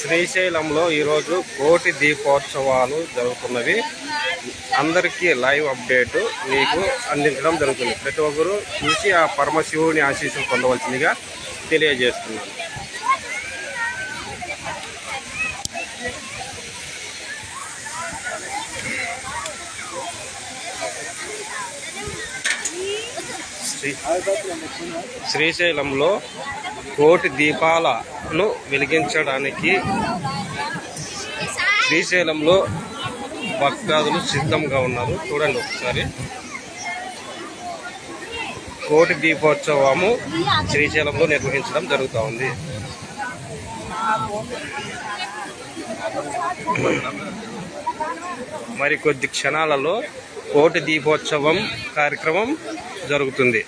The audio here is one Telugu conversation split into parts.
శ్రీశైలంలో ఈరోజు కోటి దీపోత్సవాలు జరుగుతున్నవి. అందరికీ లైవ్ అప్డేట్ మీకు అందించడం జరుగుతుంది. ప్రతి ఒక్కరూ చూసి ఆ పరమశివుని ఆశీస్సులు పొందవలసిందిగా తెలియజేస్తున్నాను. శ్రీశైలంలో కోటి దీపాలను వెలిగించడానికి శ్రీశైలంలో భక్తాదులు సిద్ధంగా ఉన్నారు. చూడండి ఒకసారి. కోటి దీపోత్సవము శ్రీశైలంలో నిర్వహించడం జరుగుతూ ఉంది. మరి కొద్ది క్షణాలలో కోటి దీపోత్సవం కార్యక్రమం జరుగుతుంది.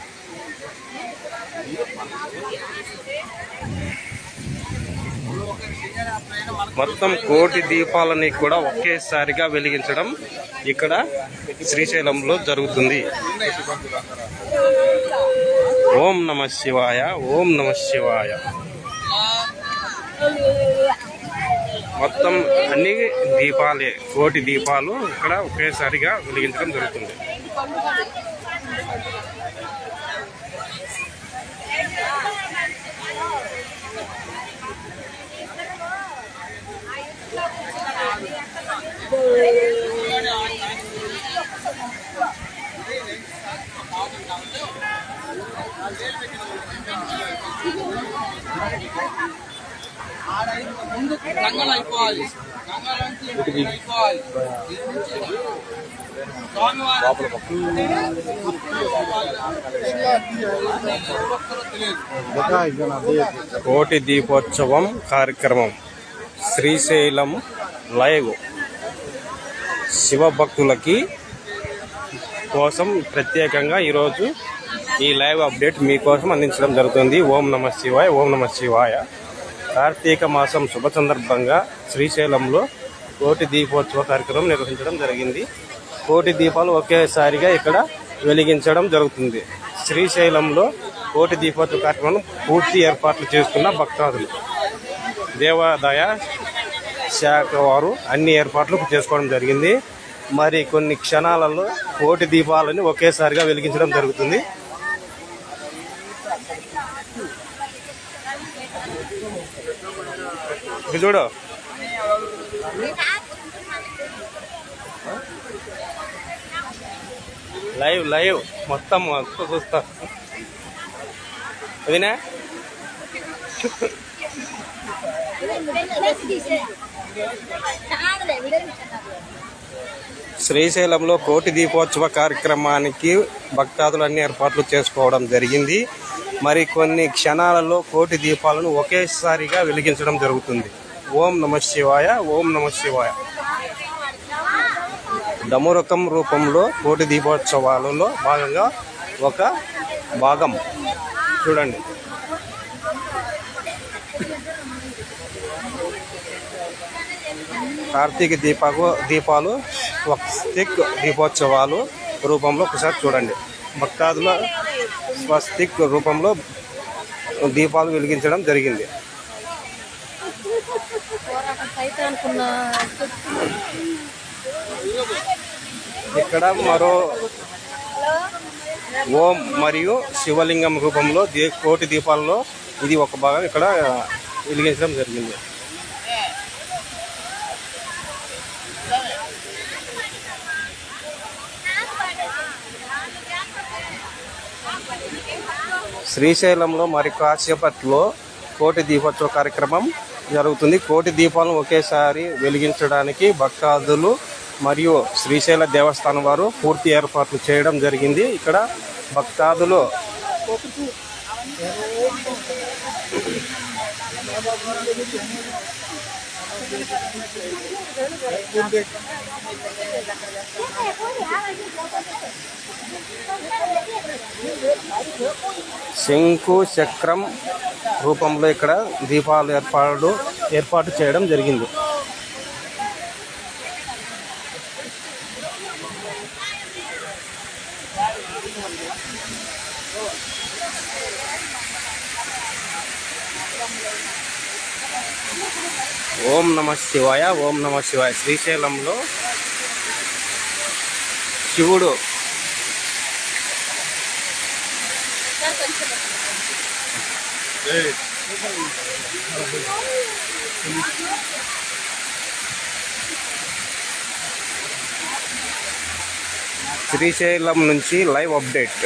మొత్తం కోటి దీపాలని కూడా ఒకేసారిగా వెలిగించడం ఇక్కడ శ్రీశైలంలో జరుగుతుంది. ఓం నమ శివాయ ఓం నమ శివాయ. మొత్తం అన్ని దీపాలే కోటి దీపాలు ఇక్కడ ఒకేసారిగా వెలిగించడం జరుగుతుంది. గంగలు అయిపోవాలి గంగలు అయిపోవాలి కోటి దీపోత్సవం కార్యక్రమం. శ్రీశైలం లైవ్. శివ భక్తులకి కోసం ప్రత్యేకంగా ఈరోజు ఈ లైవ్ అప్డేట్ మీకోసం అందించడం జరుగుతుంది. ఓం నమ శివాయ ఓం నమ శివాయ. కార్తీక మాసం శుభ సందర్భంగా శ్రీశైలంలో కోటి దీపోత్సవ కార్యక్రమం నిర్వహించడం జరిగింది. కోటి దీపాలు ఒకేసారిగా ఇక్కడ వెలిగించడం జరుగుతుంది. శ్రీశైలంలో కోటి దీపోత్సవ కార్యక్రమం పూర్తి ఏర్పాట్లు చేసుకున్న భక్తాదులు. దేవాదాయ శాఖ వారు అన్ని ఏర్పాట్లు చేసుకోవడం జరిగింది. మరి కొన్ని క్షణాలలో కోటి దీపాలని ఒకేసారిగా వెలిగించడం జరుగుతుంది. ఇది చూడు. Live live. మొత్తం అంతా చూస్తా. అదినా శ్రీశైలంలో కోటి దీపోత్సవ కార్యక్రమానికి భక్తాదులు అన్ని ఏర్పాట్లు చేసుకోవడం జరిగింది. మరి కొన్ని క్షణాలలో కోటి దీపాలను ఒకేసారిగా వెలిగించడం జరుగుతుంది. ఓం నమ శివాయ ఓం నమ శివాయ. డమురకం రూపంలో కోటి దీపోత్సవాలలో భాగంగా ఒక భాగం. చూడండి. కార్తీక దీపాకు దీపాలు స్వస్తిక్ దీపోత్సవాలు రూపంలో ఒకసారి చూడండి. భక్తాదుల స్వస్తిక్ రూపంలో దీపాలు వెలిగించడం జరిగింది. ఇక్కడ మరో ఓం మరియు శివలింగం రూపంలో దీ కోటి దీపాలలో ఇది ఒక భాగం ఇక్కడ వెలిగించడం జరిగింది. శ్రీశైలంలో మరి కాసేపట్లో కోటి దీపోత్సవ కార్యక్రమం జరుగుతుంది. కోటి దీపాలను ఒకేసారి వెలిగించడానికి భక్తాదులు మరియు శ్రీశైల దేవస్థానం వారు పూర్తి ఏర్పాట్లు చేయడం జరిగింది. ఇక్కడ భక్తాదులు శంకు చక్రం రూపంలో ఇక్కడ దీపాలు ఏర్పాటు ఏర్పాటు చేయడం జరిగింది. ఓం నమ శివాయ ఓం నమ శివాయ. శ్రీశైలంలో శివుడు శ్రీశైలం నుంచి లైవ్ అప్డేట్.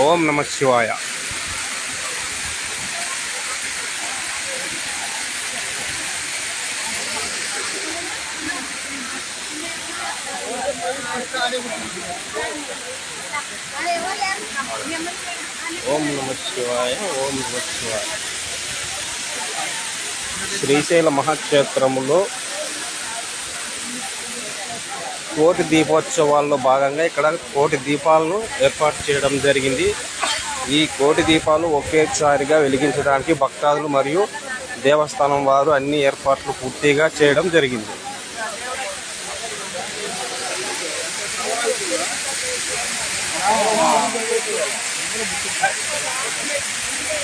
ఓం నమ శివాయ ఓం నమ శ్రీశైల మహాక్షేత్రములో కోటి దీపోత్సవాల్లో భాగంగా ఇక్కడ కోటి దీపాలను ఏర్పాటు చేయడం జరిగింది. ఈ కోటి దీపాలు ఒకేసారిగా వెలిగించడానికి భక్తాదులు మరియు దేవస్థానం వారు అన్ని ఏర్పాట్లు పూర్తిగా చేయడం జరిగింది.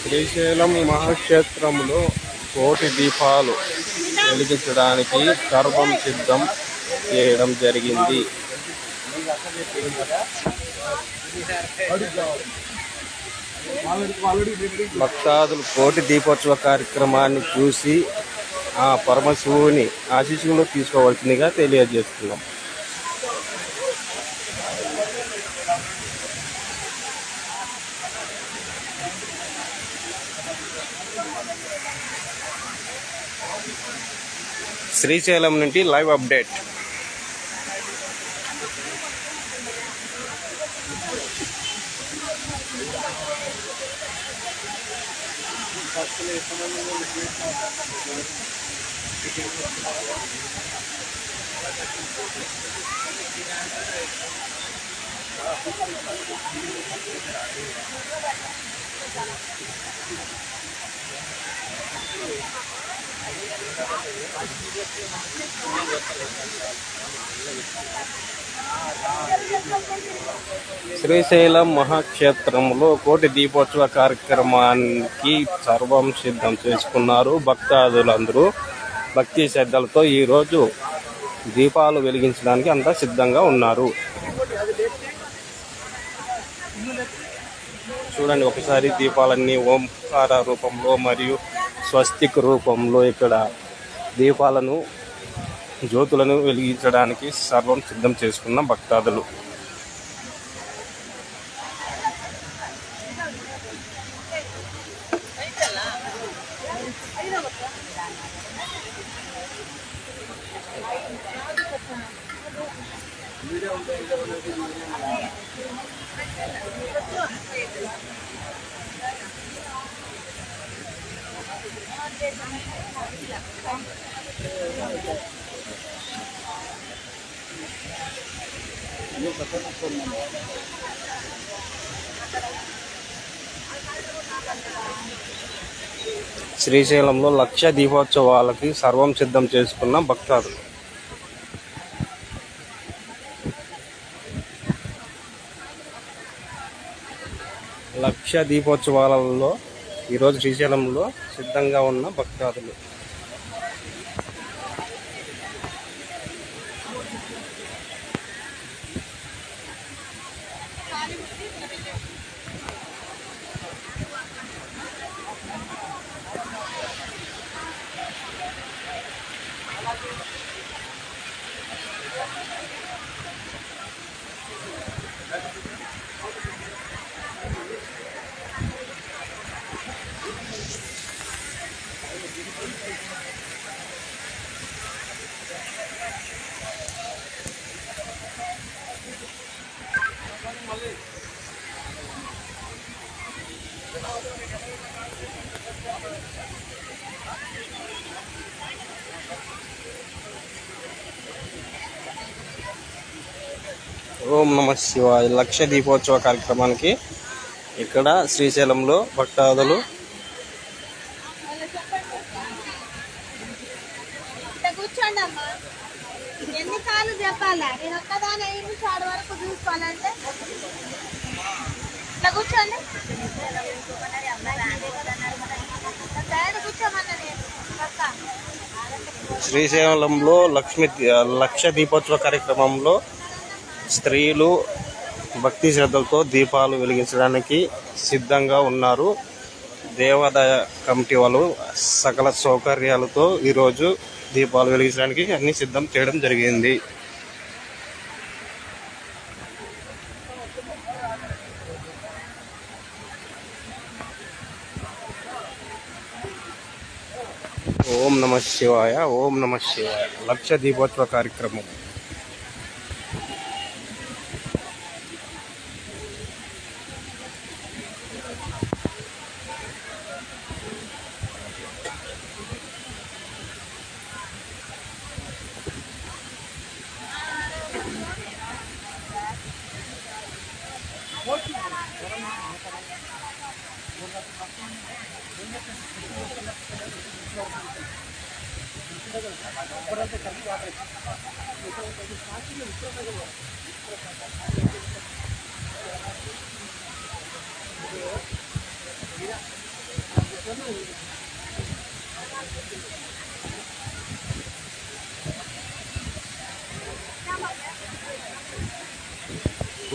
శ్రీశైలం మహాక్షేత్రంలో కోటి దీపాలు వెలిగించడానికి సర్వం సిద్ధం చేయడం జరిగింది. భక్తాదులు కోటి దీపోత్సవ కార్యక్రమాన్ని చూసి ఆ పరమశివుని ఆశీస్సులు తీసుకోవాల్సిందిగా తెలియజేస్తున్నాం. శ్రీశైలం నుండి లైవ్ అప్డేట్. శ్రీశైలం మహాక్షేత్రంలో కోటి దీపోత్సవ కార్యక్రమానికి సర్వం సిద్ధం చేసుకున్నారు భక్తాదులందరూ. భక్తి శ్రద్ధలతో ఈరోజు దీపాలు వెలిగించడానికి అంతా సిద్ధంగా ఉన్నారు. చూడండి ఒకసారి దీపాలన్నీ ఓంకార రూపంలో మరియు స్వస్తిక్ రూపంలో ఇక్కడ దీపాలను జ్యోతులను వెలిగించడానికి సర్వం సిద్ధం చేసుకున్న భక్తాదులు. శ్రీశైలంలో లక్ష దీపోత్సవాలకి సర్వం సిద్ధం చేసుకున్న భక్తాదులు. లక్ష దీపోత్సవాలలో ఈరోజు శ్రీశైలంలో సిద్ధంగా ఉన్న భక్తాదులు. ఓం నమ శివాయ లక్ష దీపోత్సవ కార్యక్రమానికి ఇక్కడ శ్రీశైలంలో భక్తాదులు ఇట్లా కూర్చోండి అమ్మా. ఎన్నిసార్లు చెప్పాలా? నేను ఒక్కదాని ఐదు నిమిషాల వరకు చూసుకోవాలంటే. ఇట్లా కూర్చోండి. సైడ్ కూర్చోమన్నా నేను. పక్క. శ్రీశైలంలో లక్ష్మి లక్ష దీపోత్సవ కార్యక్రమంలో స్త్రీలు భక్తి శ్రద్ధలతో దీపాలు వెలిగించడానికి సిద్ధంగా ఉన్నారు. దేవాదాయ కమిటీ వాళ్ళు సకల సౌకర్యాలతో ఈరోజు దీపాలు వెలిగించడానికి అన్ని సిద్ధం చేయడం జరిగింది. ఓం నమ శివాయ ఓం నమ శివాయ. లక్ష దీపోత్సవ కార్యక్రమం.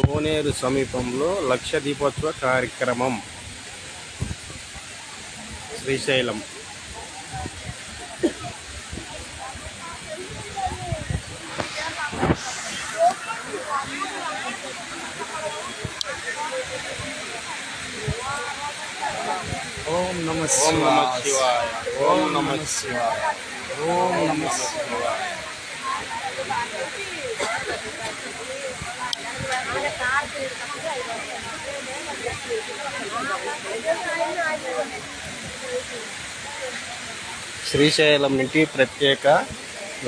కోనేరు సమీపంలో లక్ష దీపోత్సవ కార్యక్రమం. శ్రీశైలం. ఓం నమ శివాయ. ఓం నమ శివాయ. ఓం నమ శివాయ. శ్రీశైలం నుంచి ప్రత్యేక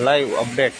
లైవ్ అప్డేట్.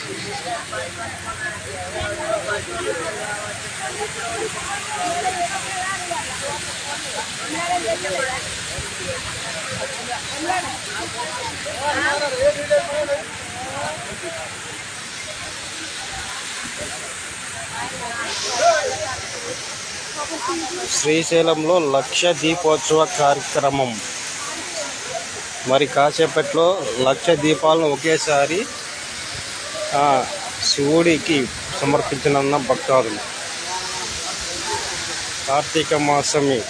శ్రీశైలంలో లక్ష దీపోత్సవ కార్యక్రమం. మరి కాసేపట్లో లక్ష దీపాలను ఒకేసారి శివుడికి సమర్పించనున్న భక్తాదులు. కార్తీక మాసమి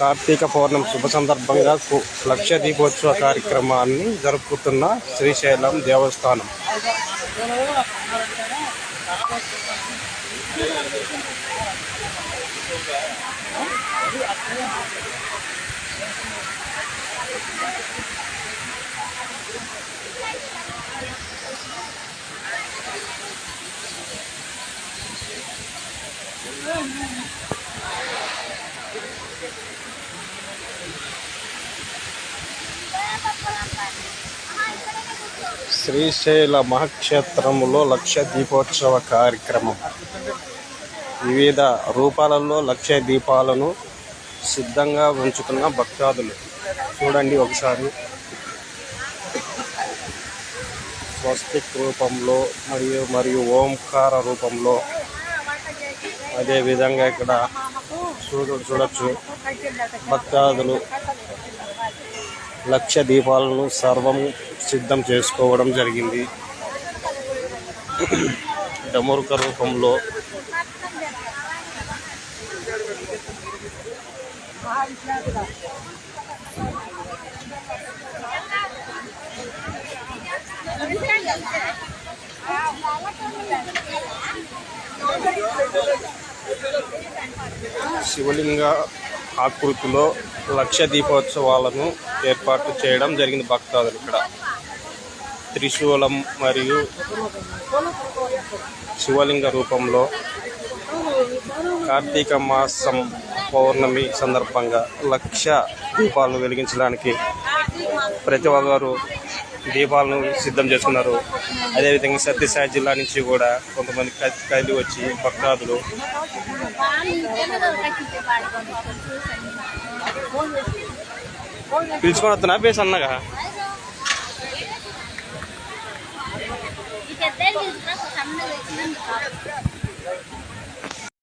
కార్తీక పౌర్ణమి శుభ సందర్భంగా కు- లక్ష దీపోత్సవ కార్యక్రమాన్ని జరుపుతున్న శ్రీశైలం దేవస్థానం. శ్రీశైల మహాక్షేత్రములో లక్ష దీపోత్సవ కార్యక్రమం. వివిధ రూపాలలో లక్ష దీపాలను సిద్ధంగా ఉంచుతున్న భక్తాదులు. చూడండి ఒకసారి. స్వస్తిక్ రూపంలో మరియు మరియు ఓంకార రూపంలో. అదేవిధంగా ఇక్కడ చూడ చూడొచ్చు. భక్తాదులు లక్ష దీపాలను సర్వం సిద్ధం చేసుకోవడం జరిగింది. డమరుక రూపంలో శివలింగ ఆకృతిలో లక్ష దీపోత్సవాలను ఏర్పాటు చేయడం జరిగింది భక్తాదులు ఇక్కడ. త్రిశూలం మరియు శివలింగ రూపంలో కార్తీక మాసం పౌర్ణమి సందర్భంగా లక్ష దీపాలను వెలిగించడానికి ప్రతి ఒక్కరు దీపాలను సిద్ధం చేసుకున్నారు. అదేవిధంగా సత్యసాయి జిల్లా నుంచి కూడా కొంతమంది క- కదిలి వచ్చి భక్తాదులు పిలుచుకొని వస్తున్నా పేసి అన్నగా? ఈ